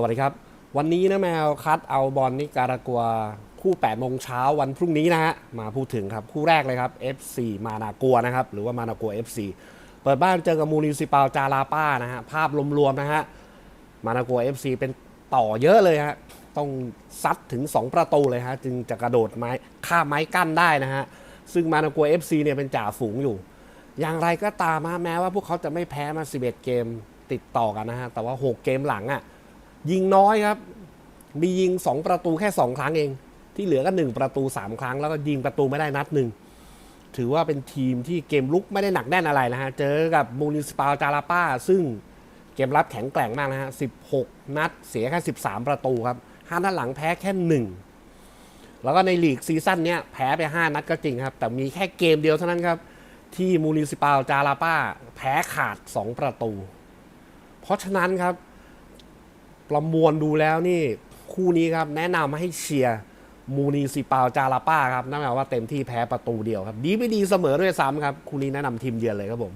สวัสดีครับ วันนี้นะแมวคัดเอาบอลนิการากัวคู่8โมงเช้าวันพรุ่งนี้นะฮะมาพูดถึงครับ คู่แรกเลยครับ FC มานากัวนะครับ หรือว่ามานากัว FC เปิดบ้านเจอกับมูนิซิปาลจาราป้านะฮะภาพรวมๆนะฮะมานากัว FC เป็นต่อเยอะเลยฮะต้องซัดถึง 2 ประตูเลยฮะจึงจะกระโดดไม้ข้ามไม้กั้นได้นะฮะซึ่งมานากัว FC เนี่ยเป็นจ่าฝูงอยู่ อย่างไรก็ตามฮะแม้ว่าพวกเขาจะไม่แพ้มา 11 เกมติดต่อกันนะฮะแต่ว่า 6 เกมหลังอะ่ะ ยิงน้อยครับ มียิง 2 ประตูแค่ 2 ครั้งเอง ที่เหลือก็ 1 ประตู 3 ครั้ง แล้วก็ยิงประตูไม่ได้นัดหนึ่ง ถือว่าเป็นทีมที่เกมลุกไม่ได้หนักแน่นอะไรนะฮะ เจอกับมูนิสปาลจาราป้า ซึ่งเกมรับแข็งแกร่งมากนะฮะ 16 นัดเสียแค่ 13 ประตูครับห้านัดหลังแพ้แค่ 1 แล้วก็ในลีกซีซั่นเนี้ยแพ้ไป 5 นัดก็จริงครับ แต่มีแค่เกมเดียวเท่านั้นครับที่มูนิสปาลจาราป้า แพ้ขาด 2 ประตู เพราะฉะนั้นครับ ประมวลดูแล้วนี่คู่นี้ครับแนะนำให้เชียร์มูนีซิปาลจาราป้าครับนั่นหมายว่าเต็มที่แพ้ประตูเดียวครับ ดีไม่ดีเสมอด้วยซ้ำครับ คู่นี้แนะนำทีมเยือนเลยครับผม